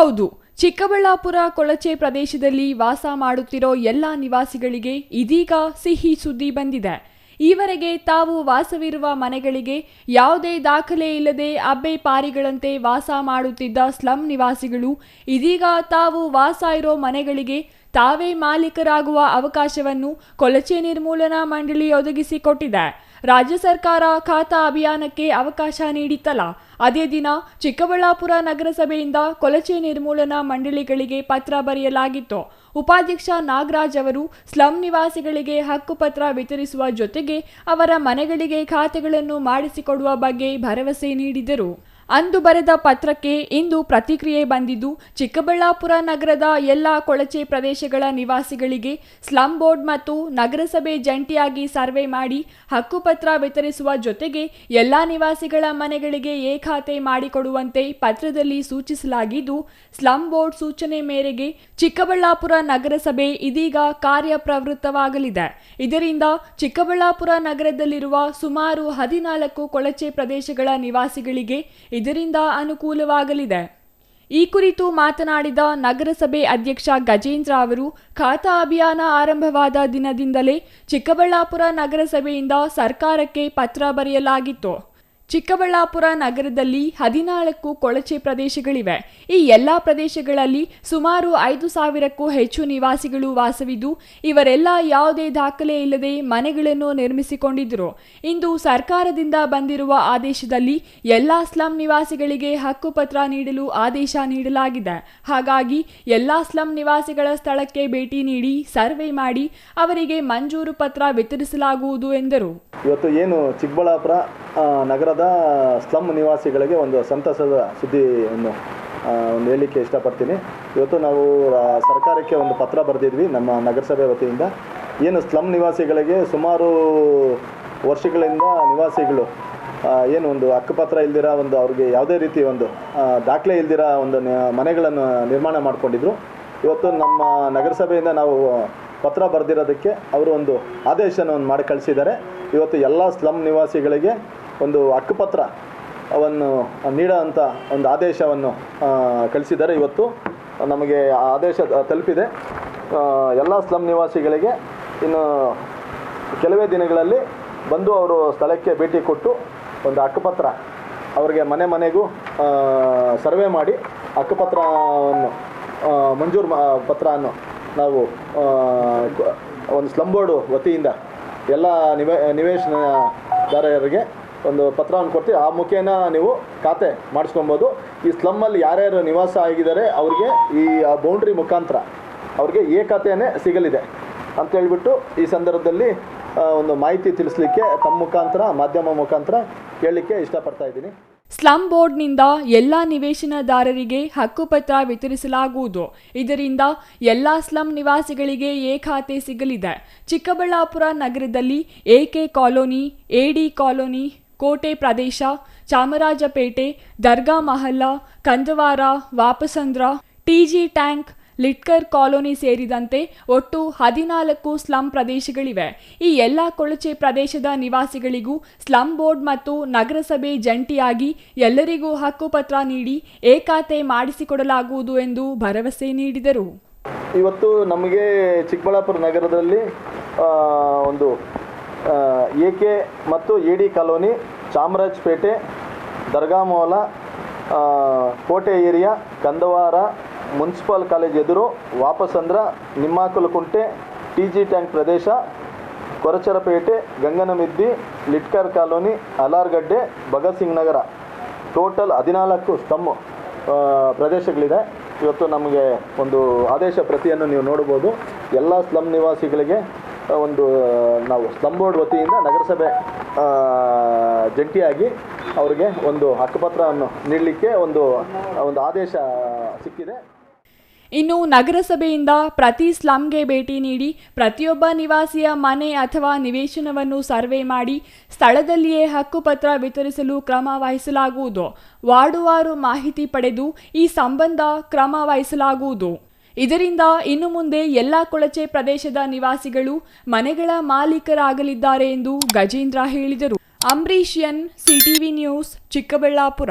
ಹೌದು, ಚಿಕ್ಕಬಳ್ಳಾಪುರ ಕೊಳಚೆ ಪ್ರದೇಶದಲ್ಲಿ ವಾಸ ಮಾಡುತ್ತಿರೋ ಎಲ್ಲ ನಿವಾಸಿಗಳಿಗೆ ಇದೀಗ ಸಿಹಿ ಸುದ್ದಿ ಬಂದಿದೆ. ಈವರೆಗೆ ತಾವು ವಾಸವಿರುವ ಮನೆಗಳಿಗೆ ಯಾವುದೇ ದಾಖಲೆ ಇಲ್ಲದೆ ಅಬ್ಬೆ ಪಾರಿಗಳಂತೆ ವಾಸ ಮಾಡುತ್ತಿದ್ದ ಸ್ಲಂ ನಿವಾಸಿಗಳು ಇದೀಗ ತಾವು ವಾಸ ಇರೋ ಮನೆಗಳಿಗೆ ತಾವೇ ಮಾಲೀಕರಾಗುವ ಅವಕಾಶವನ್ನು ಕೊಳಚೆ ನಿರ್ಮೂಲನಾ ಮಂಡಳಿ ಒದಗಿಸಿಕೊಟ್ಟಿದೆ. ರಾಜ್ಯ ಸರ್ಕಾರ ಖಾತಾ ಅಭಿಯಾನಕ್ಕೆ ಅವಕಾಶ ನೀಡಿತ್ತಲ್ಲ ಅದೇ ದಿನ ಚಿಕ್ಕಬಳ್ಳಾಪುರ ನಗರಸಭೆಯಿಂದ ಕೊಲಚೆ ನಿರ್ಮೂಲನಾ ಮಂಡಳಿಗಳಿಗೆ ಪತ್ರ ಬರೆಯಲಾಗಿತ್ತು. ಉಪಾಧ್ಯಕ್ಷ ನಾಗರಾಜ್ ಅವರು ಸ್ಲಂ ನಿವಾಸಿಗಳಿಗೆ ಹಕ್ಕುಪತ್ರ ವಿತರಿಸುವ ಜೊತೆಗೆ ಅವರ ಮನೆಗಳಿಗೆ ಖಾತೆಗಳನ್ನು ಮಾಡಿಸಿಕೊಡುವ ಬಗ್ಗೆ ಭರವಸೆ ನೀಡಿದರು. ಅಂದು ಬರೆದ ಪತ್ರಕ್ಕೆ ಇಂದು ಪ್ರತಿಕ್ರಿಯೆ ಬಂದಿದ್ದು, ಚಿಕ್ಕಬಳ್ಳಾಪುರ ನಗರದ ಎಲ್ಲ ಕೊಳಚೆ ಪ್ರದೇಶಗಳ ನಿವಾಸಿಗಳಿಗೆ ಸ್ಲಂ ಬೋರ್ಡ್ ಮತ್ತು ನಗರಸಭೆ ಜಂಟಿಯಾಗಿ ಸರ್ವೆ ಮಾಡಿ, ಹಕ್ಕುಪತ್ರ ವಿತರಿಸುವ ಜೊತೆಗೆ ಎಲ್ಲ ನಿವಾಸಿಗಳ ಮನೆಗಳಿಗೆ ಎ ಖಾತೆ ಮಾಡಿಕೊಡುವಂತೆ ಪತ್ರದಲ್ಲಿ ಸೂಚಿಸಲಾಗಿದ್ದು, ಸ್ಲಂ ಬೋರ್ಡ್ ಸೂಚನೆ ಮೇರೆಗೆ ಚಿಕ್ಕಬಳ್ಳಾಪುರ ನಗರಸಭೆ ಇದೀಗ ಕಾರ್ಯಪ್ರವೃತ್ತವಾಗಲಿದೆ. ಇದರಿಂದ ಚಿಕ್ಕಬಳ್ಳಾಪುರ ನಗರದಲ್ಲಿರುವ ಸುಮಾರು ಹದಿನಾಲ್ಕು ಕೊಳಚೆ ಪ್ರದೇಶಗಳ ನಿವಾಸಿಗಳಿಗೆ ಇದರಿಂದ ಅನುಕೂಲವಾಗಲಿದೆ. ಈ ಕುರಿತು ಮಾತನಾಡಿದ ನಗರಸಭೆ ಅಧ್ಯಕ್ಷ ಗಜೇಂದ್ರ ಅವರು, ಖಾತಾ ಅಭಿಯಾನ ಆರಂಭವಾದ ದಿನದಿಂದಲೇ ಚಿಕ್ಕಬಳ್ಳಾಪುರ ನಗರಸಭೆಯಿಂದ ಸರ್ಕಾರಕ್ಕೆ ಪತ್ರ ಬರೆಯಲಾಗಿತ್ತು. ಚಿಕ್ಕಬಳ್ಳಾಪುರ ನಗರದಲ್ಲಿ ಹದಿನಾಲ್ಕು ಕೊಳಚೆ ಪ್ರದೇಶಗಳಿವೆ. ಈ ಎಲ್ಲ ಪ್ರದೇಶಗಳಲ್ಲಿ ಸುಮಾರು ಐದು ಸಾವಿರಕ್ಕೂ ಹೆಚ್ಚು ನಿವಾಸಿಗಳು ವಾಸವಿದ್ದು, ಇವರೆಲ್ಲ ಯಾವುದೇ ದಾಖಲೆ ಇಲ್ಲದೆ ಮನೆಗಳನ್ನು ನಿರ್ಮಿಸಿಕೊಂಡಿದ್ದರು. ಇಂದು ಸರ್ಕಾರದಿಂದ ಬಂದಿರುವ ಆದೇಶದಲ್ಲಿ ಎಲ್ಲ ಸ್ಲಂ ನಿವಾಸಿಗಳಿಗೆ ಹಕ್ಕುಪತ್ರ ನೀಡಲು ಆದೇಶ ನೀಡಲಾಗಿದೆ. ಹಾಗಾಗಿ ಎಲ್ಲ ಸ್ಲಂ ನಿವಾಸಿಗಳ ಸ್ಥಳಕ್ಕೆ ಭೇಟಿ ನೀಡಿ ಸರ್ವೆ ಮಾಡಿ, ಅವರಿಗೆ ಮಂಜೂರು ಪತ್ರ ವಿತರಿಸಲಾಗುವುದು ಎಂದರು. ಇವತ್ತು ಏನು ಚಿಕ್ಕಬಳ್ಳಾಪುರ ನಗರದ ಸ್ಲಮ್ ನಿವಾಸಿಗಳಿಗೆ ಒಂದು ಸಂತಸದ ಸುದ್ದಿಯನ್ನು ಒಂದು ಹೇಳಲಿಕ್ಕೆ ಇಷ್ಟಪಡ್ತೀನಿ. ಇವತ್ತು ನಾವು ಸರ್ಕಾರಕ್ಕೆ ಒಂದು ಪತ್ರ ಬರೆದಿದ್ವಿ ನಮ್ಮ ನಗರಸಭೆ ವತಿಯಿಂದ. ಏನು ಸ್ಲಮ್ ನಿವಾಸಿಗಳಿಗೆ ಸುಮಾರು ವರ್ಷಗಳಿಂದ ನಿವಾಸಿಗಳು ಏನು ಒಂದು ಹಕ್ಕುಪತ್ರ ಇಲ್ದಿರ, ಒಂದು ಅವ್ರಿಗೆ ಯಾವುದೇ ರೀತಿ ಒಂದು ದಾಖಲೆ ಇಲ್ದಿರ, ಒಂದು ಮನೆಗಳನ್ನು ನಿರ್ಮಾಣ ಮಾಡಿಕೊಂಡಿದ್ರು. ಇವತ್ತು ನಮ್ಮ ನಗರಸಭೆಯಿಂದ ನಾವು ಪತ್ರ ಬರೆದಿರೋದಕ್ಕೆ ಅವರು ಒಂದು ಆದೇಶವನ್ನು ಮಾಡಿ ಕಳಿಸಿದ್ದಾರೆ. ಇವತ್ತು ಎಲ್ಲ ಸ್ಲಮ್ ನಿವಾಸಿಗಳಿಗೆ ಒಂದು ಹಕ್ಕುಪತ್ರ ಅವನ್ನು ನೀಡೋಂಥ ಒಂದು ಆದೇಶವನ್ನು ಕಳಿಸಿದ್ದಾರೆ. ಇವತ್ತು ನಮಗೆ ಆ ಆದೇಶ ತಲುಪಿದೆ. ಎಲ್ಲ ಸ್ಲಮ್ ನಿವಾಸಿಗಳಿಗೆ ಇನ್ನು ಕೆಲವೇ ದಿನಗಳಲ್ಲಿ ಬಂದು ಅವರು ಸ್ಥಳಕ್ಕೆ ಭೇಟಿ ಕೊಟ್ಟು ಒಂದು ಹಕ್ಕುಪತ್ರ ಅವರಿಗೆ ಮನೆ ಮನೆಗೂ ಸರ್ವೆ ಮಾಡಿ ಹಕ್ಕುಪತ್ರವನ್ನು ಮಂಜೂರು ಪತ್ರವನ್ನು ನಾವು ಒಂದು ಸ್ಲಮ್ ಬೋರ್ಡು ವತಿಯಿಂದ ಎಲ್ಲ ನಿವೇ, ನಿವೇಶನದಾರರಿಗೆ ಒಂದು ಪತ್ರವನ್ನು ಕೊಡ್ತೀವಿ. ಆ ಮುಖೇನ ನೀವು ಖಾತೆ ಮಾಡಿಸ್ಕೊಬೋದು. ಈ ಸ್ಲಮ್ಮಲ್ಲಿ ಯಾರ್ಯಾರು ನಿವಾಸ ಆಗಿದ್ದಾರೆ, ಅವ್ರಿಗೆ ಈ ಬೌಂಡ್ರಿ ಮುಖಾಂತರ ಅವ್ರಿಗೆ ಏ ಖಾತೆಯೇ ಸಿಗಲಿದೆ ಅಂತ ಹೇಳ್ಬಿಟ್ಟು ಈ ಸಂದರ್ಭದಲ್ಲಿ ಒಂದು ಮಾಹಿತಿ ತಿಳಿಸ್ಲಿಕ್ಕೆ ತಮ್ಮ ಮುಖಾಂತರ, ಮಾಧ್ಯಮ ಮುಖಾಂತರ ಹೇಳಲಿಕ್ಕೆ ಇಷ್ಟಪಡ್ತಾ ಇದ್ದೀನಿ. ಸ್ಲಂ ಬೋರ್ಡ್ನಿಂದ ಎಲ್ಲ ನಿವೇಶನದಾರರಿಗೆ ಹಕ್ಕುಪತ್ರ ವಿತರಿಸಲಾಗುವುದು. ಇದರಿಂದ ಎಲ್ಲ ಸ್ಲಂ ನಿವಾಸಿಗಳಿಗೆ ಎ ಖಾತೆ ಸಿಗಲಿದೆ. ಚಿಕ್ಕಬಳ್ಳಾಪುರ ನಗರದಲ್ಲಿ ಎಕೆ ಕಾಲೋನಿ, ಎಡಿ ಕಾಲೋನಿ ಕೋಟೆ ಪ್ರದೇಶ, Chamarajpet, Dargah Mohalla Kandavara Vapasandra TG tank, Litker colony ಸೇರಿದಂತೆ ಒಟ್ಟು ಹದಿನಾಲ್ಕು ಸ್ಲಂ ಪ್ರದೇಶಗಳಿವೆ. ಈ ಎಲ್ಲ ಕೊಳಚೆ ಪ್ರದೇಶದ ನಿವಾಸಿಗಳಿಗೂ ಸ್ಲಂ ಬೋರ್ಡ್ ಮತ್ತು ನಗರಸಭೆ ಜಂಟಿಯಾಗಿ ಎಲ್ಲರಿಗೂ ಹಕ್ಕುಪತ್ರ ನೀಡಿ ಏಕಾತೆ ಮಾಡಿಸಿಕೊಡಲಾಗುವುದು ಎಂದು ಭರವಸೆ ನೀಡಿದರು. ಇವತ್ತು ನಮಗೆ ಚಿಕ್ಕಬಳ್ಳಾಪುರ ನಗರದಲ್ಲಿ ಒಂದು ಎ ಕೆ ಮತ್ತು A D colony, Chamarajpet, Dargamohalla ಕೋಟೆ ಏರಿಯಾ, ಕಂದವಾರ, ಮುನ್ಸಿಪಲ್ ಕಾಲೇಜ್ ಎದುರು, Vapasandra, Nimmakalakunte T G tank ಪ್ರದೇಶ, ಕೊರಚರಪೇಟೆ, ಗಂಗನಮಿದ್ದಿ, ಲಿಟ್ಕರ್ ಕಾಲೋನಿ, ಅಲಾರ್ಗಡ್ಡೆ ಭಗತ್ ಸಿಂಗ್ ನಗರ. ಟೋಟಲ್ ಹದಿನಾಲ್ಕು ಸ್ತಂಭ ಪ್ರದೇಶಗಳಿದೆ. ಇವತ್ತು ನಮಗೆ ಒಂದು ಆದೇಶ ಪ್ರತಿಯನ್ನು ನೀವು ನೋಡ್ಬೋದು ಎಲ್ಲ ಸ್ಲಮ್ ನಿವಾಸಿಗಳಿಗೆ ಒಂದು ನಾವು ಸ್ಲಮ್ ಬೋರ್ಡ್ ವತಿಯಿಂದ ನಗರಸಭೆ ಜಂಟಿಯಾಗಿ ಅವರಿಗೆ ಒಂದು ಹಕ್ಕುಪತ್ರವನ್ನು ನೀಡಲಿಕ್ಕೆ ಒಂದು ಒಂದು ಆದೇಶ ಸಿಕ್ಕಿದೆ. ಇನ್ನು ನಗರಸಭೆಯಿಂದ ಪ್ರತಿ ಸ್ಲಂಗೆ ಭೇಟಿ ನೀಡಿ ಪ್ರತಿಯೊಬ್ಬ ನಿವಾಸಿಯ ಮನೆ ಅಥವಾ ನಿವೇಶನವನ್ನು ಸರ್ವೆ ಮಾಡಿ ಸ್ಥಳದಲ್ಲಿಯೇ ಹಕ್ಕುಪತ್ರ ವಿತರಿಸಲು ಕ್ರಮ ವಹಿಸಲಾಗುವುದು. ವಾರ್ಡುವಾರು ಮಾಹಿತಿ ಪಡೆದು ಈ ಸಂಬಂಧ ಕ್ರಮ ವಹಿಸಲಾಗುವುದು. ಇದರಿಂದ ಇನ್ನು ಮುಂದೆ ಎಲ್ಲ ಕೊಳಚೆ ಪ್ರದೇಶದ ನಿವಾಸಿಗಳು ಮನೆಗಳ ಮಾಲೀಕರಾಗಲಿದ್ದಾರೆ ಎಂದು ಗಜೇಂದ್ರ ಹೇಳಿದರು. Ambareesh CTV news, Chikkaballapur.